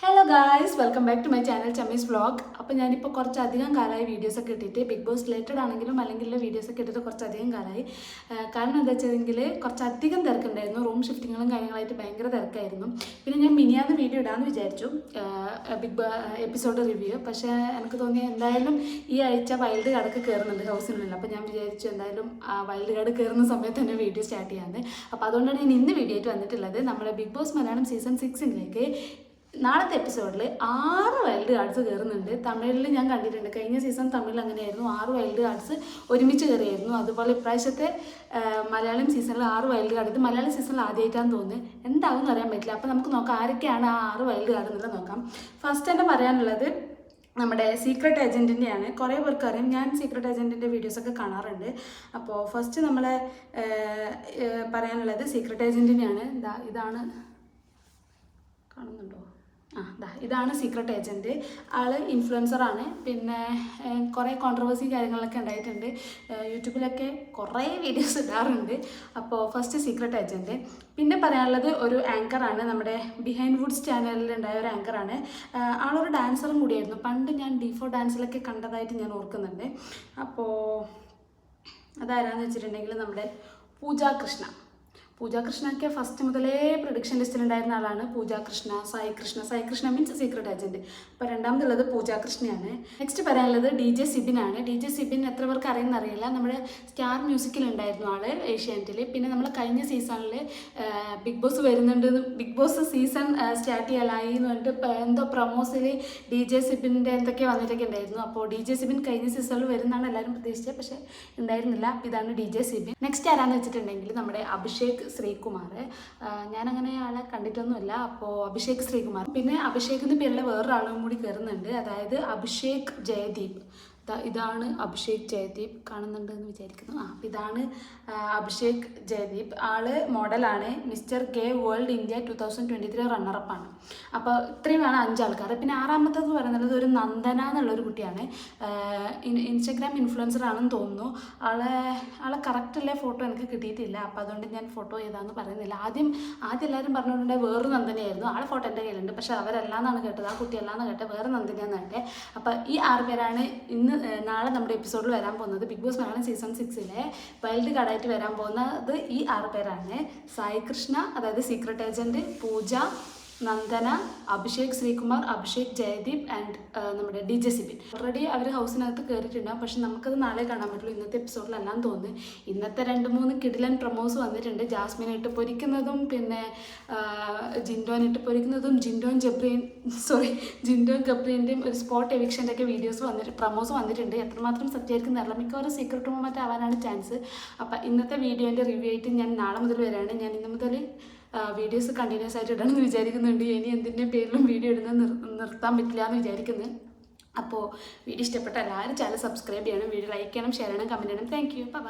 Hello guys welcome back to my channel Chammies vlog അപ്പോൾ ഞാനിപ്പോൾ കുറച്ചധികം കാലമായി വീഡിയോസൊക്കെ ഇട്ടിട്ട് ബിഗ് ബോസ് റിലേറ്റഡ് ആണെങ്കിലും അല്ലെങ്കിൽ വീഡിയോസൊക്കെ ഇട്ടിട്ട് കുറച്ചധികം കാലമായി. കാരണം എന്താ വെച്ചതെങ്കിൽ കുറച്ചധികം തിരക്കുണ്ടായിരുന്നു. റൂം ഷിഫ്റ്റിങ്ങുകളും കാര്യങ്ങളായിട്ട് ഭയങ്കര തിരക്കായിരുന്നു. പിന്നെ ഞാൻ മിനിയാന്ന് വീഡിയോ ഇടാമെന്ന് വിചാരിച്ചു. ബിഗ് എപ്പിസോഡ് റിവ്യൂ പക്ഷേ എനിക്ക് തോന്നി എന്തായാലും ഈ ആഴ്ച വൈൽഡ് കാർഡൊക്കെ കയറുന്നുണ്ട് ഹൗസിനുള്ളിൽ. അപ്പോൾ ഞാൻ വിചാരിച്ചു എന്തായാലും ആ വൈൽഡ് കാർഡ് കയറുന്ന സമയത്ത് തന്നെ വീഡിയോ സ്റ്റാർട്ട് ചെയ്യാമെന്ന് അപ്പോൾ അതുകൊണ്ടാണ് ഞാൻ ഇന്ന് വീഡിയോ ആയിട്ട് വന്നിട്ടുള്ളത്. നമ്മുടെ ബിഗ് ബോസ് മലയാളം സീസൺ സിക്സിലേക്ക് നാളത്തെ എപ്പിസോഡിൽ ആറ് വൈൽഡ് കാർഡ്സ് കയറുന്നുണ്ട് തമിഴിൽ ഞാൻ കണ്ടിട്ടുണ്ട്. കഴിഞ്ഞ സീസൺ തമിഴിൽ അങ്ങനെയായിരുന്നു. ആറ് വൈൽഡ് കാർഡ്സ് ഒരുമിച്ച് കയറിയായിരുന്നു അതുപോലെ ഇപ്രാവശ്യത്തെ മലയാളം സീസണിൽ ആറ് വൈൽഡ് കാർഡ് ഇത് മലയാളം സീസണിൽ ആദ്യമായിട്ടാന്ന് തോന്നുന്നത് എന്താവും അറിയാൻ പറ്റില്ല. അപ്പോൾ നമുക്ക് നോക്കാം ആരൊക്കെയാണ് ആ ആറ് വൈൽഡ് കാർഡ് എന്നുള്ളത് നോക്കാം. ഫസ്റ്റ് തന്നെ പറയാനുള്ളത് നമ്മുടെ സീക്രട്ട് ഏജന്റിന്റെയാണ് കുറേ പേർക്ക് അറിയാം. ഞാൻ സീക്രട്ട് ഏജന്റിന്റെ വീഡിയോസൊക്കെ കാണാറുണ്ട്. അപ്പോൾ ഫസ്റ്റ് നമ്മളെ പറയാനുള്ളത് സീക്രട്ട് ഏജന്റിനെയാണ് ഇതാ ഇതാണ്. കാണുന്നുണ്ടോ? ആ ഇതാണ് സീക്രട്ട് ഏജന്റ് ആൾ ഇൻഫ്ലുവൻസറാണ് പിന്നെ കുറേ കോൺട്രവേഴ്സി കാര്യങ്ങളൊക്കെ ഉണ്ടായിട്ടുണ്ട്. യൂട്യൂബിലൊക്കെ കുറേ വീഡിയോസ് ഇടാറുണ്ട്. അപ്പോൾ ഫസ്റ്റ് സീക്രട്ട് ഏജന്റ് പിന്നെ പറയാനുള്ളത് ഒരു ആങ്കറാണ് നമ്മുടെ ബിഹൈൻഡ് വുഡ്സ് ചാനലിൽ ഉണ്ടായ ഒരു ആങ്കറാണ് ആളൊരു ഡാൻസറും കൂടിയായിരുന്നു. പണ്ട് ഞാൻ ഡിഫോ ഡാൻസിലൊക്കെ കണ്ടതായിട്ട് ഞാൻ ഓർക്കുന്നുണ്ട്. അപ്പോൾ അതാരാന്ന് വെച്ചിട്ടുണ്ടെങ്കിൽ നമ്മുടെ പൂജാ കൃഷ്ണ. പൂജാ കൃഷ്ണയ്ക്ക് ഫസ്റ്റ് മുതലേ പ്രൊഡിക്ഷൻ ലിസ്റ്റിലുണ്ടായിരുന്ന ആളാണ്. Pooja Krishna Sai Krishna. Sai Krishna means secret agent അപ്പോൾ രണ്ടാമതുള്ളത് പൂജാകൃഷ്ണയാണ്. നെക്സ്റ്റ് പറയാനുള്ളത് ഡി ജെ സിബിനാണ്. ഡി ജെ സിബിൻ എത്ര പേർക്ക് അറിയുന്ന അറിയില്ല. നമ്മുടെ സ്റ്റാർ മ്യൂസിക്കിൽ ഉണ്ടായിരുന്നു ആൾ ഏഷ്യാനെറ്റിൽ പിന്നെ നമ്മൾ കഴിഞ്ഞ സീസണിൽ ബിഗ് ബോസ് വരുന്നുണ്ട് ബിഗ് ബോസ് സീസൺ സ്റ്റാർട്ട് ചെയ്യാനായി എന്ന് പറഞ്ഞിട്ട് എന്തോ പ്രൊമോസിൽ ഡി ജെ സിബിന്റെ എന്തൊക്കെ വന്നിട്ടൊക്കെ ഉണ്ടായിരുന്നു. അപ്പോൾ ഡി ജെ സിബിൻ കഴിഞ്ഞ സീസണിൽ വരുന്നതാണ് എല്ലാവരും പ്രതീക്ഷിച്ചത്. പക്ഷേ ഉണ്ടായിരുന്നില്ല. ഇതാണ് ഡി ജെ സിബിൻ. നെക്സ്റ്റ് ആരാന്ന് വെച്ചിട്ടുണ്ടെങ്കിൽ നമ്മുടെ അഭിഷേക് ശ്രീകുമാർ ഞാനങ്ങനെ ആളെ കണ്ടിട്ടൊന്നുമില്ല. അപ്പോൾ അഭിഷേക് ശ്രീകുമാർ. പിന്നെ അഭിഷേക് എന്ന പേരുള്ള വേറൊരാളും കൂടി കയറുന്നുണ്ട് അതായത് അഭിഷേക് ജയദീപ്. ഇതാണ് അഭിഷേക് ജയദീപ് കാണുന്നുണ്ട് എന്ന് വിചാരിക്കുന്നു. ആ ഇതാണ് അഭിഷേക് ജയദീപ്. ആൾ മോഡലാണ്. Mister K world India two thousand twenty three റണ്ണറപ്പാണ് അപ്പോൾ ഇത്രയുമാണ് അഞ്ചാൾക്കാർ. പിന്നെ ആറാമത്തേത് പറയുന്നത് ഒരു നന്ദന എന്നുള്ളൊരു കുട്ടിയാണ്. ഇൻസ്റ്റഗ്രാം ഇൻഫ്ലുവൻസർ ആണെന്ന് തോന്നുന്നു. ആളെ ആളെ കറക്റ്റുള്ള ഫോട്ടോ എനിക്ക് കിട്ടിയിട്ടില്ല. അപ്പോൾ അതുകൊണ്ട് ഞാൻ ഫോട്ടോ ഏതാന്ന് പറയുന്നില്ല. ആദ്യം ആദ്യം എല്ലാവരും പറഞ്ഞുകൊണ്ടേ വേറൊരു നന്ദനയായിരുന്നു. ആളെ ഫോട്ടോ എന്റെ കയ്യിലുണ്ട്. പക്ഷേ അവരല്ലാന്നാണ് കേട്ടത്. ആ കുട്ടി അല്ലാന്ന് കേട്ടത്. വേറെ നന്ദനയാന്ന് കേട്ടെ. അപ്പോൾ ഈ ആറ് പേരാണ് ഇന്ന് നാളെ നമ്മുടെ എപ്പിസോഡിൽ വരാൻ പോകുന്നത് ബിഗ് ബോസ് മലയാളം സീസൺ സിക്സിലെ വൈൽഡ് കാർഡായിട്ട് വരാൻ പോകുന്നത് ഈ ആറ് പേരാണ്. സായി കൃഷ്ണ അതായത് secret agent Pooja Nandana Abhishek Sreekumar Abhishek Jaydeep and നമ്മുടെ ഡി ജെ സിബിൻ. ഓൾറെഡി അവർ ഹൗസിനകത്ത് കയറിയിട്ടുണ്ടാകും പക്ഷെ നമുക്കത് നാളെ കാണാൻ പറ്റുള്ളൂ. ഇന്നത്തെ എപ്പിസോഡിലെല്ലാം തോന്നുന്നു. ഇന്നത്തെ രണ്ട് മൂന്ന് കിടിലൻ പ്രൊമോസ് വന്നിട്ടുണ്ട്. ജാസ്മിൻ പൊരിക്കുന്നതും പിന്നെ ജിൻഡോൻ പൊരിക്കുന്നതും ജിൻഡോൻ ജബ്രീൻ സോറി ജിൻഡോൻ ഗബ്രീന്റെയും ഒരു സ്പോട്ട് എവിക്ഷന്റെ ഒക്കെ വീഡിയോസ് വന്നിട്ട് പ്രൊമോസ് വന്നിട്ടുണ്ട്. എത്രമാത്രം സത്യമായിരിക്കും അറിയില്ല. മിക്കവാറും സീക്രട്ട് മൊമെന്റ് ആവാനാണ് ചാൻസ് അപ്പം ഇന്നത്തെ വീഡിയോന്റെ റിവ്യൂ ആയിട്ട് ഞാൻ നാളെ മുതൽ വരാണ്. ഞാൻ ഇന്ന് മുതൽ വീഡിയോസ് കണ്ടിന്യൂസ് ആയിട്ട് ഇടണമെന്ന് വിചാരിക്കുന്നുണ്ട്. ഇനി എന്തിന്റെ പേരിലും വീഡിയോ ഇടുന്നത് നിർത്താൻ പറ്റില്ല എന്ന് വിചാരിക്കുന്നത് അപ്പോൾ വീഡിയോ ഇഷ്ടപ്പെട്ട എല്ലാവരും ചാനൽ സബ്സ്ക്രൈബ് ചെയ്യണം വീഡിയോ ലൈക്ക് ചെയ്യണം ഷെയർ ചെയ്യണം കമന്റ് ചെയ്യണം. Thank you